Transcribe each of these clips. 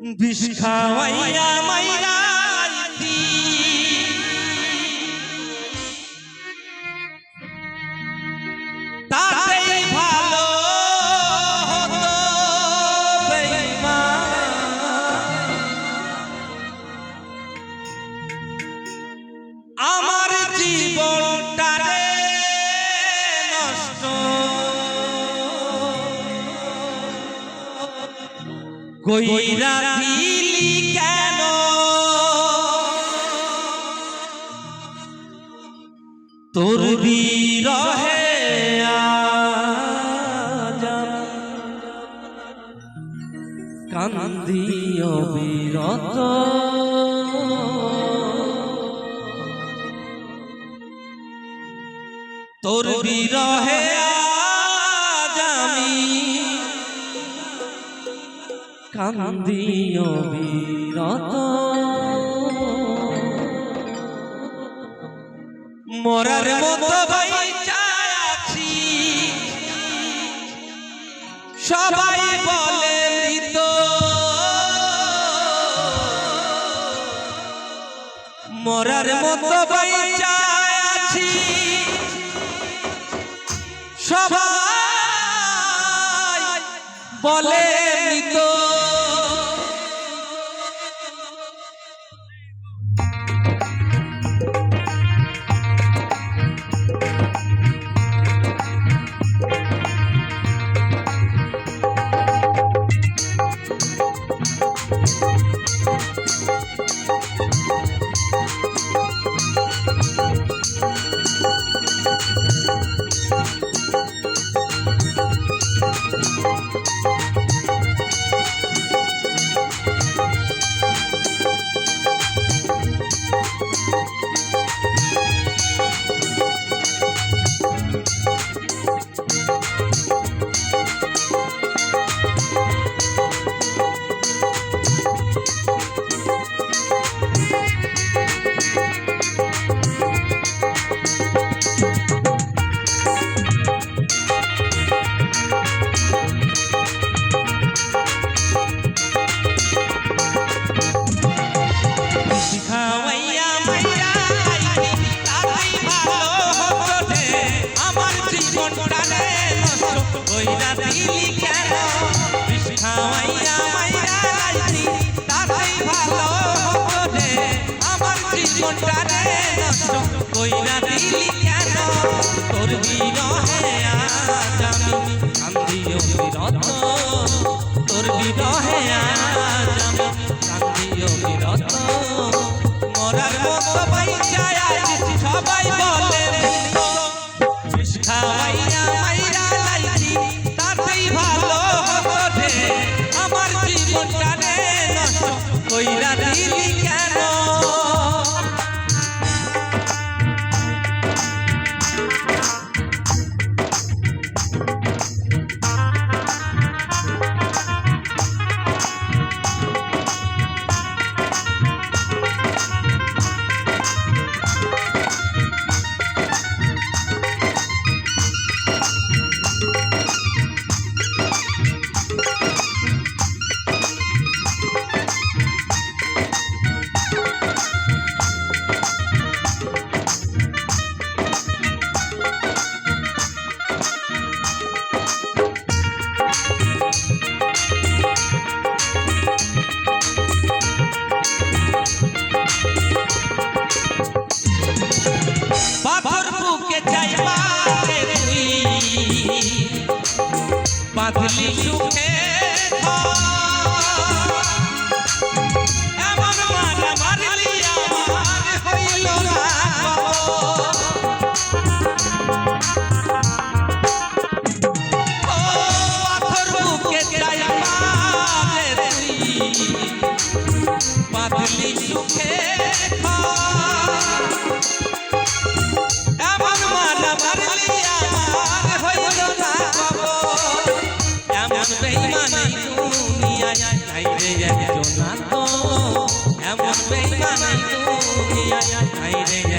বিষ খাওয়াইয়া মাইরা কইরা দিলি কেন? তোর বিরহে আজ কান্দিও কান্দিও বিরত মরার মতো আছি। সবাই বলে মৃত। মরার মতো আছি। সবাই বলে খাওয়াইয়া কইরা দিলি কেন? মাইয়া আইতি, তাতেই ভালো হতো রে। কেন? তোর বিরহে আজ আমি। তোর বিরহে আজ বাঁধলি সুখে এমন মালা মারলি আমার হইল না খবর এমন বেইমানি দুনিয়ায় নাই রে একজন তো এমন বেইমানি দুনিয়ায় নাই রে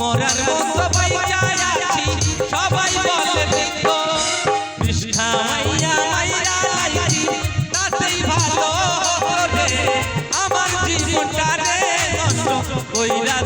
মরার সবাই চাই আছি সবাই বলে দেখব কৃষ্ণা মাইয়া মাইয়া লাইছি, তাতেই ভালো রে আমার জীবনটা নষ্ট কইরা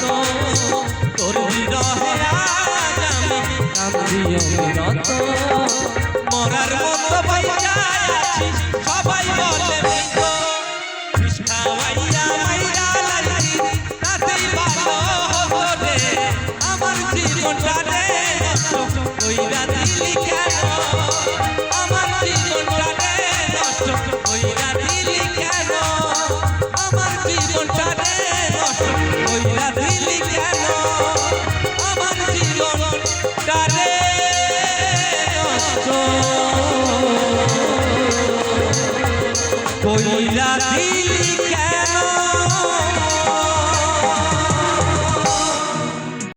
তোর বিরহে আজ আমি কাঁদি অবিরত মরার মতো বাইরা আছি সবাই বলে মৃত খাওয়াইয়া মাইরা লাগি তাতেই ভালো হব রে আমার জীবনটা রে কইরা দিলি María.